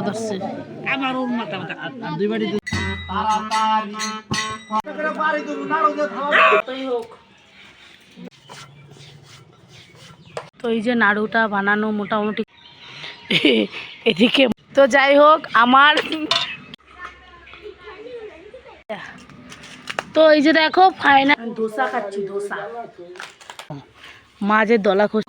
ধরছে। আমার দুই বাড়ি তো এই যে নাড়ুটা বানানো মোটামুটি এদিকে তো যাই হোক আমার তো এই যে দেখো ফাইনাল ধোসা খাচ্ছি ধোসা মাঝে দলা খোস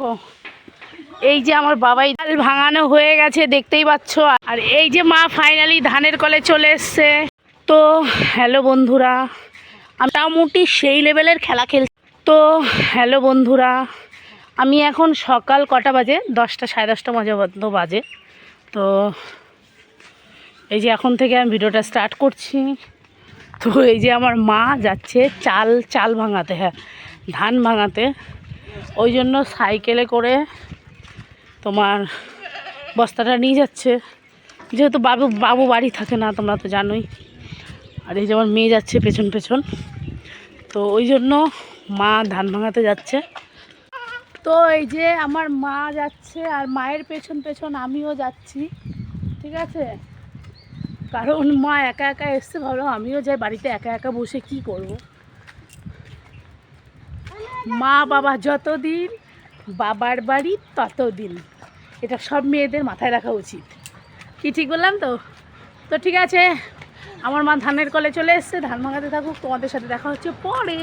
এই যে আমার বাবাই ডাল ভাঙানো হয়ে গেছে, দেখতেই পাচ্ছ? আর এই যে মা ফাইনালি ধানের কলে চলে এসছে। তো হ্যালো বন্ধুরা, মোটামুটি সেই লেভেলের খেলা খেল তো হ্যালো বন্ধুরা, আমি এখন সকাল কটা বাজে? দশটা, সাড়ে দশটা মতো বাজে। তো, এই যে এখন থেকে আমি ভিডিওটা স্টার্ট করছি। তো, এই যে আমার মা যাচ্ছে চাল চাল ভাঙাতে হ্যাঁ ধান ভাঙাতে। ওই জন্য সাইকেলে করে তোমার বস্তাটা নিয়ে যাচ্ছে। যেহেতু বাবু বাবু বাড়ি থাকে না, তোমরা তো জানোই। আর এই যেমন মেয়ে যাচ্ছে পেছন পেছন। তো ওই জন্য মা ধান ভাঙাতে যাচ্ছে। তো এই যে আমার মা যাচ্ছে আর মায়ের পেছন পেছন আমিও যাচ্ছি, ঠিক আছে? কারণ মা একা একা এসছে, ভাবলাম আমিও যাই বাড়িতে একা একা বসে কি করব? মা বাবা যতদিন, বাবার বাড়ি ততদিন। এটা সব মেয়েদের মাথায় রাখা উচিত। কি ঠিক বললাম তো? তো ঠিক আছে, আমার মা ধানের কলে চলে এসছে, ধান ভাঙাতে থাকুক, তোমাদের সাথে দেখা হচ্ছে পরে।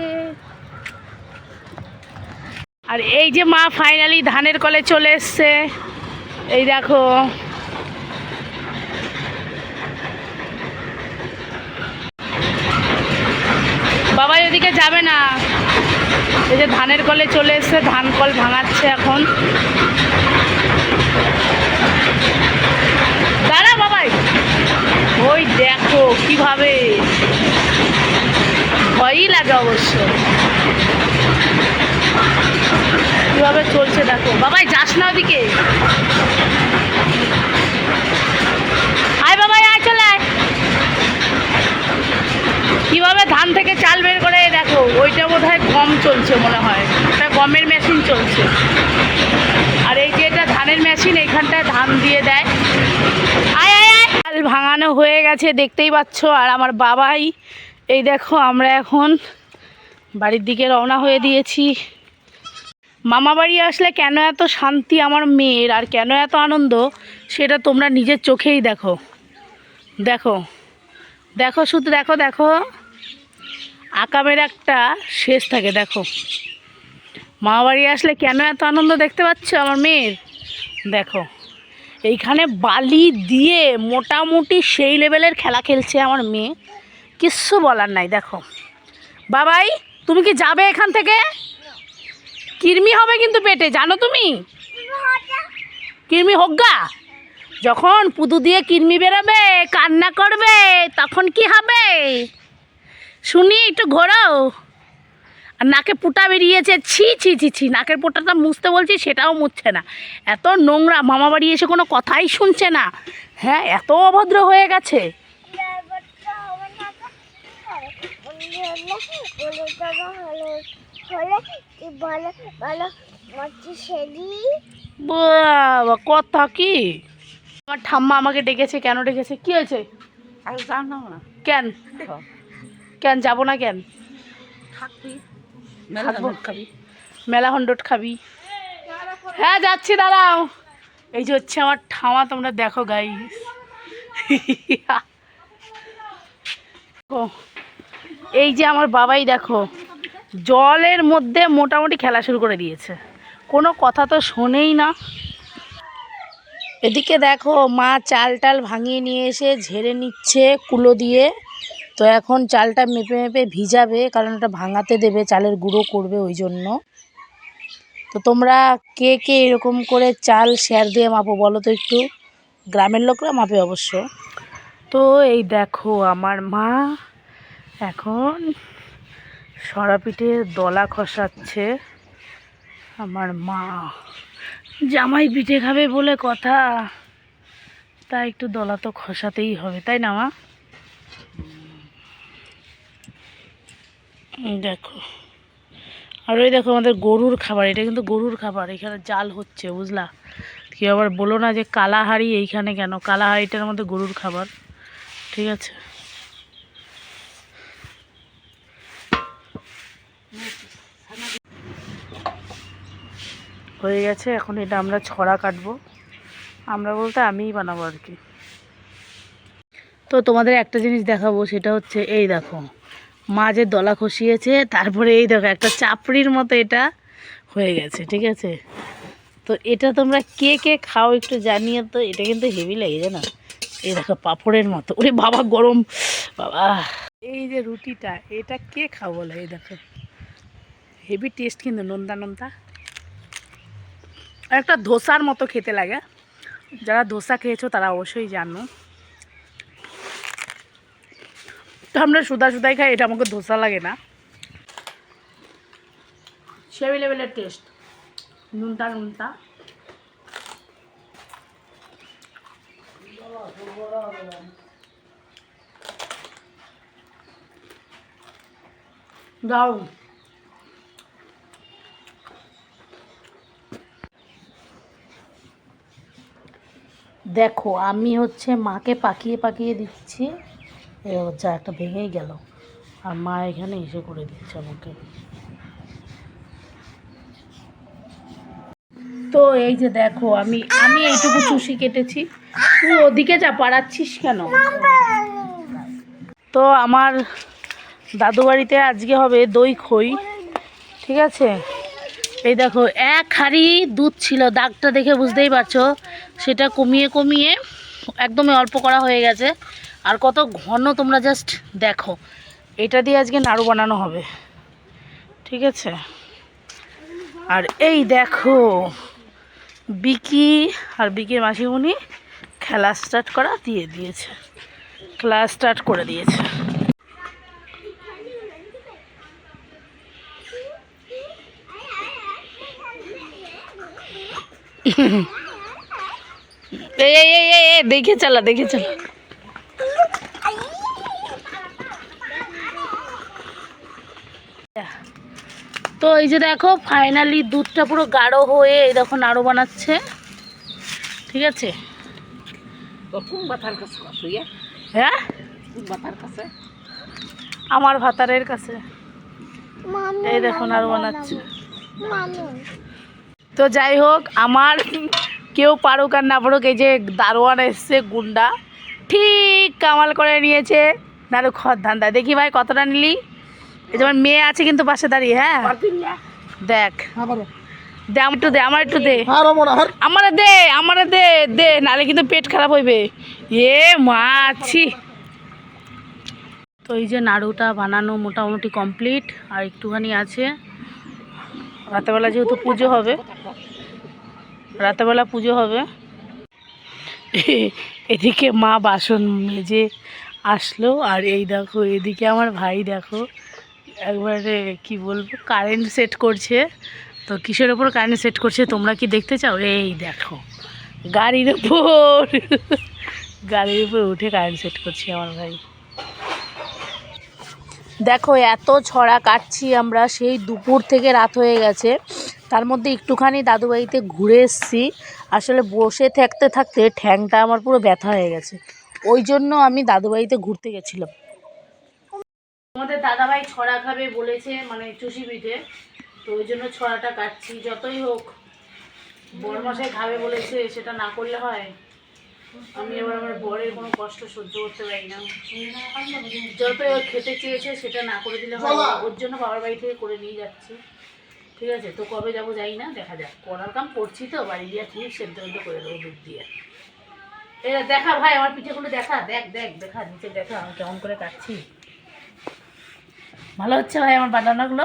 আর এই যে মা ফাইনালি ধানের কলে চলে এসছে, এই দেখো। বাবা ওদিকে যাবে না। এই যে ধানের কলে চলে এসছে, ধান কল ভাঙাচ্ছে এখন দাঁড়া বাবাই ওই দেখো কীভাবে ভয়ই লাগে অবশ্য। কীভাবে চলছে দেখো। বাবাই, যাস না ওদিকে। আয় বাবাই, আয় চলে কীভাবে ধান থেকে চাল বের করে দেখো, ওইটা বোধ হয় গম চলছে মনে হয়। ওটা গমের মেশিন চলছে। আর এই যে এটা ধানের মেশিন এইখানটায় ধান দিয়ে দেয়। আয় ভাঙানো হয়ে গেছে, দেখতেই পাচ্ছ। আর আমার বাবাই, এই দেখো আমরা এখন বাড়ির দিকে রওনা হয়ে দিয়েছি। মামা বাড়ি আসলে কেন এত শান্তি আমার মেয়ের, আর কেন এত আনন্দ, সেটা তোমরা নিজের চোখেই দেখো। দেখো দেখো শুধু, দেখো দেখো, আকামের একটা শেষ থাকে, দেখো। মামা বাড়ি আসলে কেন এত আনন্দ দেখতে পাচ্ছ আমার মেয়ের? দেখো। এইখানে বালি দিয়ে মোটামুটি সেই লেভেলের খেলা খেলছে আমার মেয়ে। কিচ্ছু বলার নাই, দেখো। বাবাই, তুমি কি যাবে এখান থেকে? কৃমি হবে কিন্তু পেটে, জানো তুমি? কৃমি হোক গা। যখন পুদু দিয়ে কৃমি বেরোবে, কান্না করবে, তখন কি হবে? শুনি, একটু ঘোরাও। আর নাকে পুটা বেরিয়েছে ছি ছি ছি ছি নাকের পোটাটা মুছতে বলছি সেটাও মুছছে না। এত নোংরা মামা বাড়ি এসে কোনো কথাই শুনছে না। হ্যাঁ এত অভদ্র হয়ে গেছে। কথা কি? আমার ঠাম্মা আমাকে ডেকেছে কেন ডেকেছে? কি হয়েছে? কেন? কেন যাব না কেন? থাকবি। থাকব। মেলা হন্ডট খাবি। হ্যাঁ যাচ্ছি দাঁড়াও। এই যে হচ্ছে আমার ঠামা তোমরা দেখো গাই এই যে আমার বাবাই দেখো জলের মধ্যে মোটামুটি খেলা শুরু করে দিয়েছে। কোনো কথা তো শোনেই না। এদিকে দেখো মা চাল টাল ভাঙিয়ে নিয়ে এসে ঝেড়ে নিচ্ছে কুলো দিয়ে। তো এখন চালটা মেপে মেপে ভিজাবে, কারণ ওটা ভাঙাতে দেবে, চালের গুঁড়ো করবে ওই জন্য। তো তোমরা কে কে এরকম করে চাল শেয়ার দিয়ে মাপো বলো তো একটু? গ্রামের লোকরা মাপে অবশ্য। তো এই দেখো আমার মা এখন সরাপিঠে দলা খসাচ্ছে। আমার মা জামাই পিঠে খাবে বলে কথা। তাই একটু দলা তো খসাতেই হবে, তাই না মা? দেখো। আর ওই দেখো আমাদের গরুর খাবার, এটা কিন্তু গরুর খাবার, এখানে জাল হচ্ছে, বুঝলা? কি আবার বলো না যে কালাহাড়ি এইখানে কেন? কালাহাড়িটার মধ্যে গরুর খাবার, ঠিক আছে? হয়ে গেছে, এখন এটা আমরা ছড়া কাটবো। আমরা বলতে আমিই বানাবো আর কি। তো তোমাদের একটা জিনিস দেখাবো, সেটা হচ্ছে এই দেখো। মা যে দলা খসিয়েছে, তারপরে এই দেখো একটা চাপড়ির মতো এটা হয়ে গেছে, ঠিক আছে? তো এটা তোমরা কে কে খাও একটু জানিয়ে তো, এটা কিন্তু হেভি লাগে, জানো? এই দেখো পাঁপড়ের মতো। ওরে বাবা, গরম। বাবা। এই যে রুটিটা, এটা কে খাও বলে? এই দেখো। হেভি টেস্ট কিন্তু নোনতা। আর একটা ধোসার মতো খেতে লাগে। যারা ধোসা খেয়েছো, তারা অবশ্যই জানো। তো আমরা সুদা সুদাই খাই, এটা আমাকে ধোসা লাগে না। সেভি লেভেলের টেস্ট নুনটা নুনটা। দেখো, আমি হচ্ছে মাকে পাকিয়ে পাকিয়ে দিচ্ছি। এ হচ্ছে একটা ভেঙেই গেল। আর মা এখানে এসে করে দিচ্ছে আমাকে। তো এই যে দেখো, আমি আমি এইটুকু চুষি কেটেছি। তুই ওদিকে যা, পাড়াচ্ছিস কেন? তো আমার দাদু বাড়িতে আজকে হবে দই খই, ঠিক আছে? এই দেখো, এক হাঁড়ি দুধ ছিল, দাগটা দেখে বুঝতেই পারছ। সেটা কমিয়ে কমিয়ে একদমই অল্প করা হয়ে গেছে। আর কত ঘন তোমরা জাস্ট দেখো। এটা দিয়ে আজকে নাড়ু বানানো হবে। ঠিক আছে? আর এই দেখো, বিকি আর বিকির মাসিমণি খেলা স্টার্ট করা দিয়ে দিয়েছে। খেলা স্টার্ট করে দিয়েছে। এই, দেখে চালা দেখে চালা তো এই যে দেখো ফাইনালি দুধটা পুরো গাঢ় হয়ে এই দেখো নাড়ু বানাচ্ছে। ঠিক আছে? শুয়ে হ্যাঁ? কোন বাতার কাছে? আমার ভাতারের কাছে। এই দেখো নাড়ু বানাচ্ছে। তো যাই হোক আমার কেউ পারুক আর না পারুক এই যে দারোয়ান এসছে গুন্ডা। ঠিক কামাল করে নিয়েছে। নাড়ু খর ধান্দা দেখি ভাই কতটা নিলি? এই যেমন মেয়ে আছে কিন্তু পাশে দাঁড়িয়ে হ্যাঁ? দেখ। দে আমার একটু দে আমার একটু দে। হয়। আমারে দে আমারে দে দে নালে কিন্তু পেট খারাপ হইবে। এ মাছি তো এই যে নাড়ুটা বানানো মোটামুটি কমপ্লিট আর একটুখানি আছে। রাতেবেলা যেহেতু পুজো হবে রাতেবেলা পুজো হবে। এদিকে মা বাসন মেজে আসলো আর এই দেখো এদিকে আমার ভাই দেখো। একবারে কি বলব কারেন্ট সেট করছে। তো কিসের ওপর কারেন্ট সেট করছে, তোমরা কি দেখতে চাও? এই দেখো, গাড়ির ওপর। গাড়ির উপর উঠে কারেন্ট সেট করছি আমার ভাই। দেখো, এত ছড়া কাটছি আমরা, সেই দুপুর থেকে রাত হয়ে গেছে। তার মধ্যে একটুখানি দাদুবাড়িতে ঘুরে এসেছি। আসলে বসে থাকতে থাকতে ঠ্যাংটা আমার পুরো ব্যথা হয়ে গেছে। ওই জন্য আমি দাদুবাড়িতে ঘুরতে গেছিলাম। আমাদের দাদাভাই ছড়া খাবে বলেছে মানে চুষি পিঠে। তো ওই জন্য ছড়াটা কাটছি যতই হোক। বরমাসায় খাবে বলেছে সেটা না করলে হয়? আমি এবার আমার বরের কোনো কষ্ট সহ্য করতে পারি না। যতই ও খেতে চেয়েছে সেটা না করে দিলে হয়। ওর জন্য বাবার বাড়ি থেকে করে নিয়ে যাচ্ছি। ঠিক আছে তো কবে যাব যাই না দেখা যাক। করার কাম করছি তো বাড়ি দিয়ে ঠিক সেদ্ধ সেদ্ধ করে দেবো দুধ দিয়ে। এ দেখা ভাই আমার পিঠেগুলো দেখা দেখ দেখ দেখা নিচে দেখা আমি কেমন করে কাটছি। ভালো হচ্ছে ভাই আমার বানানোগুলো।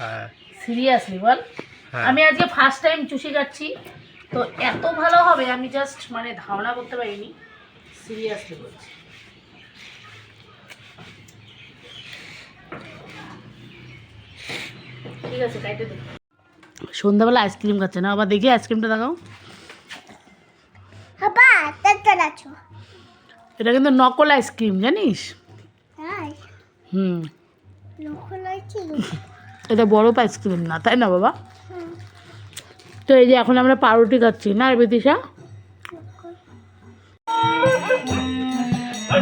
হ্যাঁ। সিরিয়াসলি বল। হ্যাঁ। আমি আজকে ফার্স্ট টাইম চুষি কাটছি তো এত ভালো হবে আমি জাস্ট মানে ধারণা করতে পারিনি। সিরিয়াসলি বলছি। ঠিক আছে কাইটে সন্ধ্যাবেলা আইসক্রিম খাচ্ছে না? আবার দেখি আইসক্রিমটা দেখাও। এটা কিন্তু নকল আইসক্রিম জানিস? হুম। এটা বরফ আইসক্রিম না, তাই না বাবা? তো এই যে এখন আমরা পাউরুটি খাচ্ছি, না বিদিশা?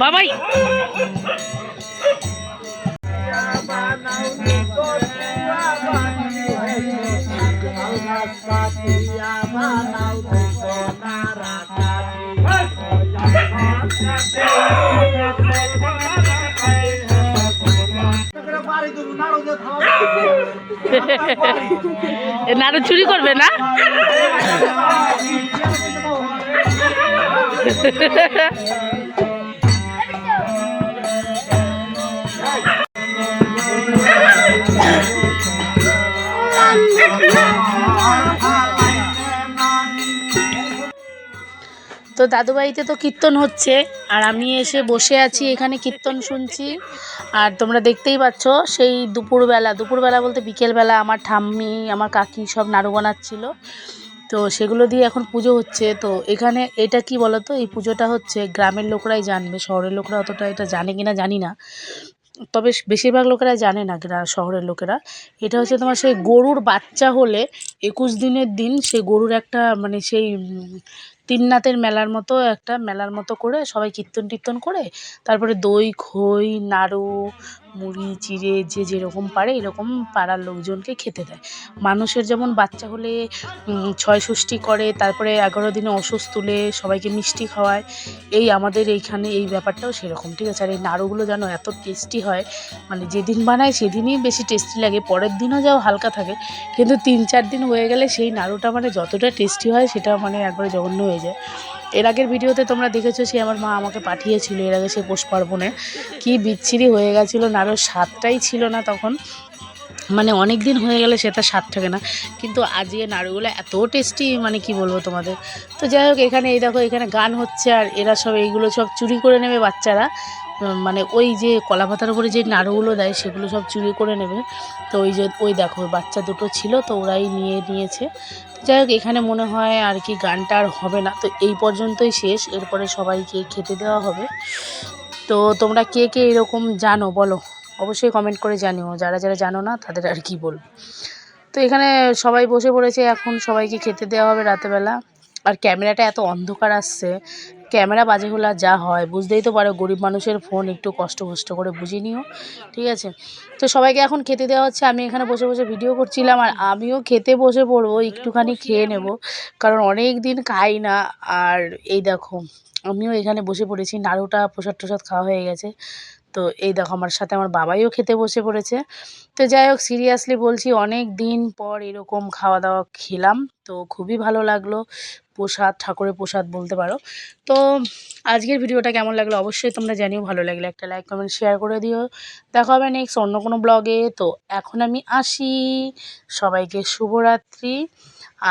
বাবাই! নাড়ু চুরি করবে না? তো দাদুবাড়িতে তো কীর্তন হচ্ছে, আর আমি এসে বসে আছি, এখানে কীর্তন শুনছি। আর তোমরা দেখতেই পাচ্ছ, সেই দুপুরবেলা দুপুরবেলা বলতে বিকেলবেলা আমার ঠাম্মি, আমার কাকি সব নাড়ু বানাচ্ছিল। তো সেগুলো দিয়ে এখন পুজো হচ্ছে। তো এখানে এটা কি বলো তো এই পুজোটা হচ্ছে, গ্রামের লোকরাই জানবে, শহরের লোকরা অতটা এটা জানে কিনা জানি না। তবে বেশিরভাগ লোকেরা জানে না শহরের লোকেরা। এটা হচ্ছে তোমার সেই গরুর বাচ্চা হলে একুশ দিনের দিন সেই গরুর একটা মানে সেই তিননাথের মেলার মতো, একটা মেলার মতো করে সবাই কীর্তন টীর্তন করে, তারপরে দই, খই, নাড়ু মুড়ি, চিড়ে যে যেরকম পারে এরকম পাড়ার লোকজনকে খেতে দেয়। মানুষের যেমন বাচ্চা হলে ছয় ষষ্ঠী করে, তারপরে এগারো দিনে অসুস্থ তুলে সবাইকে মিষ্টি খাওয়ায়, এই আমাদের এইখানে এই ব্যাপারটাও সেরকম, ঠিক আছে? আর এই নাড়ুগুলো যেন এত টেস্টি হয় মানে যেদিন বানায় সেদিনই বেশি টেস্টি লাগে, পরের দিনও যাও হালকা থাকে, কিন্তু তিন চার দিন হয়ে গেলে সেই নাড়ুটা মানে যতটা টেস্টি হয় সেটা মানে একবারে জঘন্য হয়ে যায়। এর আগের ভিডিওতে তোমরা দেখেছ সে আমার মা আমাকে পাঠিয়েছিল, এর আগে সে পৌষ পার্বণে। কী বিচ্ছিরি হয়ে গেছিল নাড়ুর স্বাদটাই ছিল না তখন। মানে অনেক দিন হয়ে গেলে সেটা স্বাদ থাকে না। কিন্তু আজকে নাড়ুগুলো এত টেস্টি মানে কি বলব তোমাদের। তো যাই হোক, এখানে এই দেখো, এখানে গান হচ্ছে আর এরা সব এইগুলো সব চুরি করে নেবে বাচ্চারা। মানে ওই যে কলা পাতার উপরে যে নাড়ুগুলো দেয়, সেগুলো সব চুরি করে নেবে। তো ওই যে, ওই দেখো, বাচ্চা দুটো ছিল, তো ওরাই নিয়ে নিয়েছে। যাই হোক এখানে মনে হয় আর কি গানটা আর হবে না। তো এই পর্যন্তই শেষ। এরপরে সবাইকে খেতে দেওয়া হবে। তো তোমরা কে কে এরকম জানো বলো? অবশ্যই কমেন্ট করে জানিও। যারা যারা জানো না, তাদের আর কি বলব। তো এখানে সবাই বসে পড়েছে। এখন সবাইকে খেতে দেওয়া হবে রাতেবেলা। আর ক্যামেরাটা এত অন্ধকার আসছে। ক্যামেরা বাজে হলে যা হয়, বুঝতেই তো পারো গরিব মানুষের ফোন একটু কষ্ট কষ্ট করে বুঝিয়ে নিও, ঠিক আছে? তো সবাইকে এখন খেতে দেওয়া হচ্ছে, আমি এখানে বসে বসে ভিডিও করছিলাম আর আমিও খেতে বসে পড়ব, একটুখানি খেয়ে নেব, কারণ অনেক দিন খাই না, আর এই দেখো, আমিও এখানে বসে পড়েছি, নাড়ুটা প্রসাদ টসাদ খাওয়া হয়ে গেছে। তো এই দেখো আমার সাথে আমার বাবাইও খেতে বসে পড়েছে। তো যাই হোক সিরিয়াসলি বলছি অনেক দিন পর এরকম খাওয়া দাওয়া খেলাম, তো খুবই ভালো লাগল। প্রসাদ, ঠাকুরের প্রসাদ বলতে পারো। তো আজকের ভিডিওটা কেমন লাগল অবশ্যই তোমরা জানিও, ভালো লাগলে একটা লাইক কমেন্ট শেয়ার করে দিও। দেখা হবে নেক্সট অন্য কোনো ব্লগে তো এখন আমি আসি। সবাইকে শুভরাত্রি।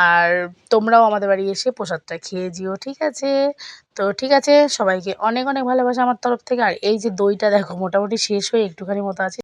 আর তোমরাও আমাদের বাড়ি এসে প্রসাদটা খেয়ে যেও, ঠিক আছে? তো ঠিক আছে, সবাইকে অনেক অনেক ভালোবাসা আমার তরফ থেকে। আর এই যে দইটা দেখো, মোটামুটি শেষ হয়ে একটুখানি মতো আছে।